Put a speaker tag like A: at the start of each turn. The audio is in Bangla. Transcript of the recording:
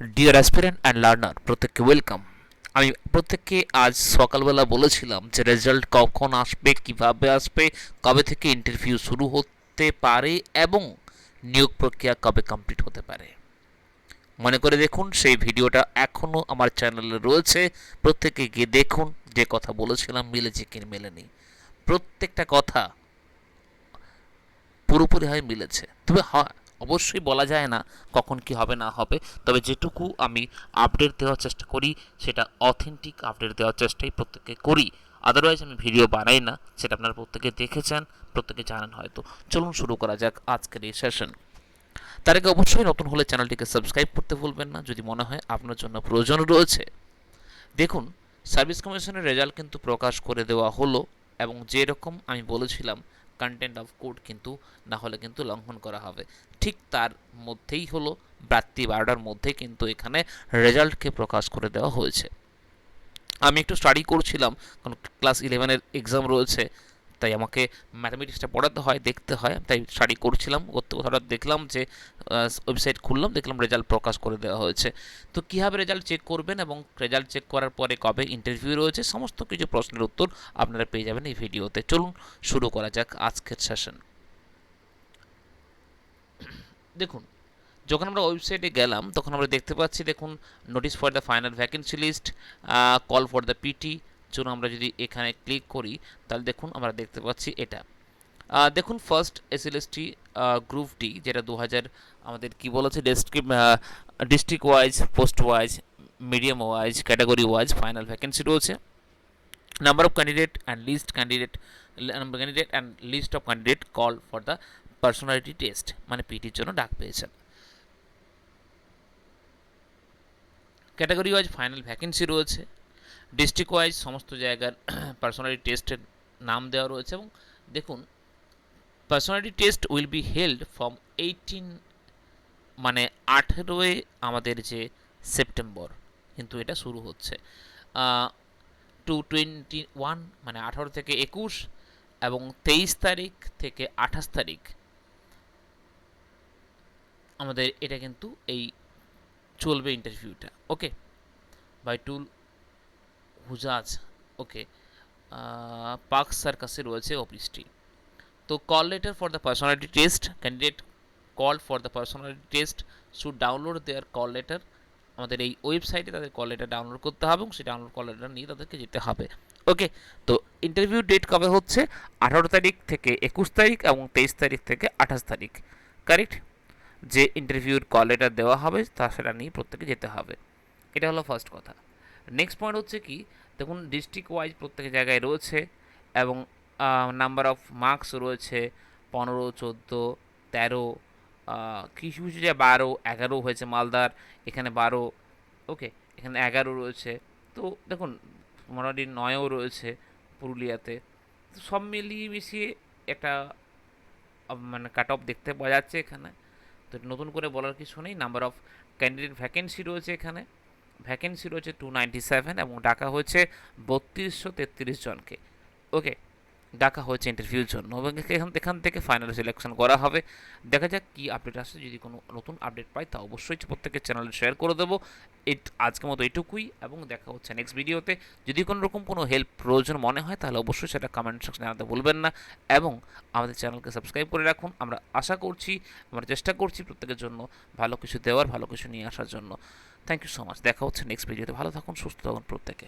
A: ডিয়ার অ্যাসপিরেন্ট অ্যান্ড লার্নার প্রত্যেককে ওয়েলকাম আমি প্রত্যেককে আজ সকালবেলা বলেছিলাম যে রেজাল্ট কখন আসবে, কীভাবে আসবে, কবে থেকে ইন্টারভিউ শুরু হতে পারে এবং নিয়োগ প্রক্রিয়া কবে কমপ্লিট হতে পারে। মনে করে দেখুন, সেই ভিডিওটা এখনও আমার চ্যানেলে রয়েছে। প্রত্যেকে গিয়ে দেখুন, যে কথা বলেছিলাম মিলেছে কি মেলেনি প্রত্যেকটা কথা পুরোপুরি হয় মিলেছে। তবে হয় অবশ্যই বলা যায় না কখন কি হবে, না হবে। তবে যেটুকু আমি আপডেট দেওয়ার চেষ্টা করি, সেটা অথেন্টিক আপডেট দেওয়ার চেষ্টাই প্রত্যেককে করি। আদারওয়াইজ আমি ভিডিও বানাই না, সেটা আপনারা প্রত্যেকে দেখেছেন, প্রত্যেকে জানেন হয়তো। চলুন শুরু করা যাক আজকের এই সেশন তার আগে অবশ্যই নতুন হলে চ্যানেলটিকে সাবস্ক্রাইব করতে ভুলবেন না, যদি মনে হয় আপনার জন্য প্রয়োজন রয়েছে। দেখুন সার্ভিস কমিশনের রেজাল্ট কিন্তু প্রকাশ করে দেওয়া হলো, এবং যেরকম আমি বলেছিলাম কন্টেন্ট অফ কোড কিন্তু না হলে কিন্তু লঙ্ঘন করা হবে। ঠিক তার মধ্যেই হলো রাত্রি বারোটার মধ্যে কিন্তু এখানে রেজাল্টকে প্রকাশ করে দেওয়া হয়েছে। আমি একটু স্টাডি করছিলাম, কারণ ক্লাস ইলেভেনের এক্সাম রয়েছে। তাই আমাকে ম্যাথামেটিক্সটা পড়াতে হয়, দেখতে হয়। তাই স্টাডি করছিলাম করতে হঠাৎ দেখলাম যে ওয়েবসাইট খুললাম, দেখলাম রেজাল্ট প্রকাশ করে দেওয়া হয়েছে। তো কীভাবে রেজাল্ট চেক করবেন এবং রেজাল্ট চেক করার পরে কবে ইন্টারভিউ রয়েছে, সমস্ত কিছু প্রশ্নের উত্তর আপনারা পেয়ে যাবেন এই ভিডিওতে। চলুন শুরু করা যাক আজকের সেশন দেখুন, যখন আমরা ওয়েবসাইটে গেলাম, তখন আমরা দেখতে পাচ্ছি, দেখুন notice for the final vacancy list call for the PT চলুন আমরা যদি এখানে ক্লিক করি, তাহলে দেখুন আমরা দেখতে পাচ্ছি এটা। দেখুন ফার্স্ট এসএলএসটি গ্রুপ ডি যেটা দু হাজার আমাদের কি বলেছে district district wise post wise medium wise category wise final vacancy রয়েছে number of candidate and list candidate candidate and list of candidate call for the personality test মানে পিটির জন্য ডাক পেয়েছেন। ক্যাটাগরি ওয়াইজ ফাইনাল ভ্যাকেন্সি রয়েছে। ডিস্ট্রিক্ট ওয়াইজ সমস্ত জায়গার পার্সোনালিটি টেস্টের নাম দেওয়া রয়েছে এবং দেখুন personality test will be held from eighteen মানে আঠেরোই আমাদের যে সেপ্টেম্বর কিন্তু এটা শুরু হচ্ছে টু টোয়েন্টি ওয়ান মানে আঠারো থেকে একুশ এবং তেইশ তারিখ থেকে আঠাশ তারিখ, আমাদের এটা কিন্তু এই চলবে ইন্টারভিউটা ওকে বাই টুল হুজাজ ওকে পার্ক সার্কাসে রয়েছে অফিসটি তো call letter for the personality test candidate call for the personality test should download their call letter আমাদের এই ওয়েবসাইটে তাদের কল লেটার ডাউনলোড করতে হবে এবং সেই ডাউনলোড কল লেটার নিয়ে তাদেরকে যেতে হবে। ওকে তো ইন্টারভিউ ডেট কবে হচ্ছে? আঠারো তারিখ থেকে একুশ তারিখ এবং তেইশ তারিখ থেকে আঠাশ তারিখ। কারেক্ট যে ইন্টারভিউর কল লেটার দেওয়া হবে, তা সেটা নিয়ে প্রত্যেকে যেতে হবে। এটা হলো ফার্স্ট কথা। নেক্সট পয়েন্ট হচ্ছে কি, দেখুন ডিস্ট্রিক্ট ওয়াইজ প্রত্যেক জায়গায় রয়েছে এবং নাম্বার অফ মার্কস রয়েছে, পনেরো, চোদ্দ, তেরো কিছু কিছু জায়গায় বারো, এগারো হয়েছে মালদার, এখানে বারো ওকে এখানে এগারো রয়েছে। তো দেখুন, মোটামুটি নয়ও রয়েছে পুরুলিয়াতে। তো সব মিলিয়ে মিশিয়ে একটা মানে কাট অফ দেখতে পাওয়া যাচ্ছে এখানে। তো নতুন করে বলার কিছু নেই নাম্বার অফ ক্যান্ডিডেট ভ্যাকেন্সি রয়েছে এখানে। ভ্যাকেন্সি রয়েছে টু নাইনটি সেভেন এবং ডাকা হয়েছে বত্রিশশো তেত্রিশ জনকে। ওকে ডাকা হয়েছে ইন্টারভিউর জন্য এবং এখান এখান থেকে ফাইনাল সিলেকশন করা হবে। দেখা যাক কী আপডেট আসে। যদি কোনো নতুন আপডেট পাই, তা অবশ্যই প্রত্যেকের চ্যানেলে শেয়ার করে দেবো। এই, আজকের মতো এটুকুই এবং দেখা হচ্ছে নেক্সট ভিডিওতে যদি কোনো রকম কোনো হেল্প প্রয়োজন মনে হয়, তাহলে অবশ্যই সেটা কমেন্ট সেকশনে জানাতে ভুলবেন না এবং আমাদের চ্যানেলকে সাবস্ক্রাইব করে রাখুন। আমরা আশা করছি, আমরা চেষ্টা করছি প্রত্যেকের জন্য ভালো কিছু দেওয়ার, ভালো কিছু নিয়ে আসার জন্য। থ্যাংক ইউ সো মাচ দেখা হচ্ছে নেক্সট ভিডিওতে ভালো থাকুন, সুস্থ থাকুন প্রত্যেকে।